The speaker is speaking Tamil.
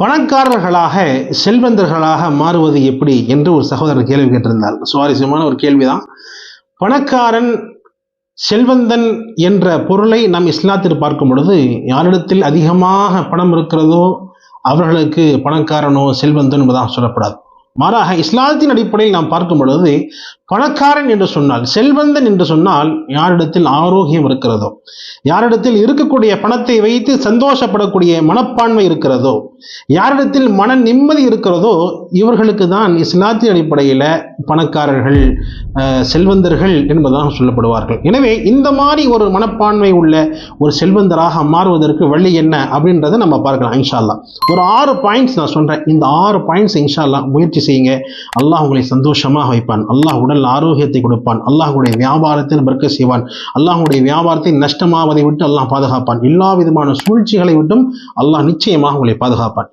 பணக்காரர்களாக செல்வந்தர்களாக மாறுவது எப்படி என்று ஒரு சகோதரர் கேள்வி கேட்டிருந்தார். சுவாரஸ்யமான ஒரு கேள்விதான். பணக்காரன் செல்வந்தன் என்ற பொருளை நம் இஸ்லாத்தில் பார்க்கும் பொழுது யாரிடத்தில் அதிகமாக பணம் இருக்கிறதோ அவர்களுக்கு பணக்காரனோ செல்வந்தன் என்பதாக சொல்லப்படாது. மாறாக இஸ்லாத்தின் அடிப்படையில் நாம் பார்க்கும் பொழுது பணக்காரன் என்று சொன்னால் செல்வந்தன் என்று சொன்னால் யாரிடத்தில் ஆரோக்கியம் இருக்கிறதோ யாரிடத்தில் இருக்கக்கூடிய பணத்தை வைத்து சந்தோஷப்படக்கூடிய மனப்பான்மை இருக்கிறதோ யாரிடத்தில் மன நிம்மதி இருக்கிறதோ இவர்களுக்கு தான் இஸ்லாத்தின் அடிப்படையில் பணக்காரர்கள் செல்வந்தர்கள் என்பதாக சொல்லப்படுவார்கள். எனவே இந்த மாதிரி ஒரு மனப்பான்மை உள்ள ஒரு செல்வந்தராக மாறுவதற்கு வழி என்ன அப்படின்றத நம்ம பார்க்கலாம் இன்ஷால்லா ஒரு ஆறு பாயிண்ட்ஸ் நான் சொல்கிறேன் இந்த ஆறு பாயிண்ட்ஸ் இன்ஷால்லா முயற்சி செய்யுங்க. அல்லாஹ் உங்களை சந்தோஷமாக வைப்பான். அல்லாஹ் உடல் ஆரோக்கியத்தை கொடுப்பான். அல்லாஹுடைய வியாபாரத்தில் பறக்க செய்வான். அல்லாஹுடைய வியாபாரத்தை நஷ்டமாவதை விட்டு அல்லாஹ் பாதுகாப்பான். எல்லா விதமான சூழ்ச்சிகளை விட்டும் அல்லாஹ் நிச்சயமாக உங்களை பாதுகாப்பான்.